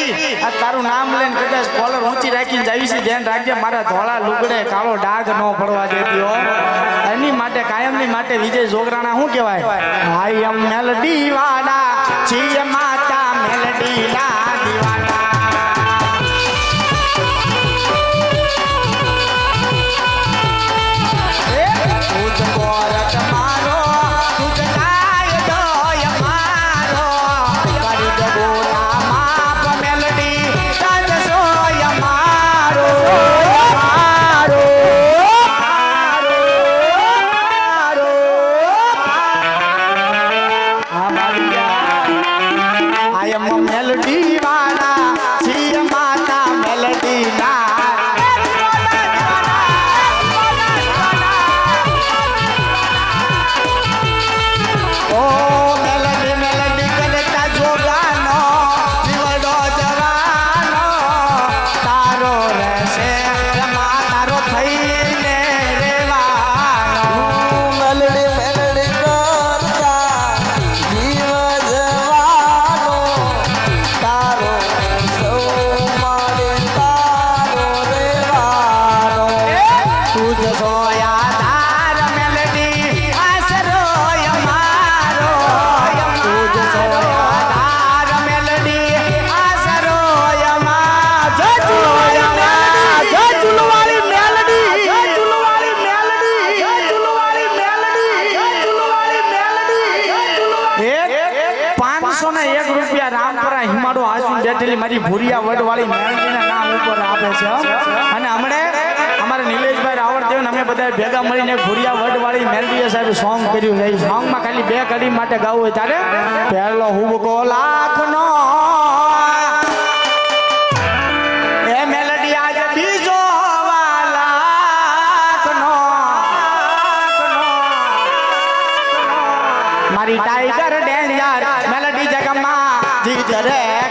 મારી આ તારું નામ લઈને કદાચ કોલર ઊંચી રાખીને જાવી છે. ધ્યાન રાખજે, મારા ધોળા લુગડે કાળો ડાઘ ન પડવા દેતી હો. એની માટે, કાયમની માટે વિજય જોગરાણા શું કહેવાય? આઈ એમ મેલડી વાડા, છીએ પાંચસો ને એક રૂપિયા રામપરા હિમાડો હાસુન બેઠેલી મારી ભૂરિયા વડવાળી મેલડીના નામ ઉપર આપે છે અને હમણે અમારે નિલેશભાઈ રાવળદેવ અમે બધા ભેગા મળીને ભૂરિયા વડવાળી મેલડીએ સાહેબ, સોંગ કર્યું છે. સોંગમાં ખાલી બે કડી માટે ગાવું હોય ત્યારે પહેલો હુબકો લાખનો. મારી ટાઈગર ડેન્જર ঠিক আছে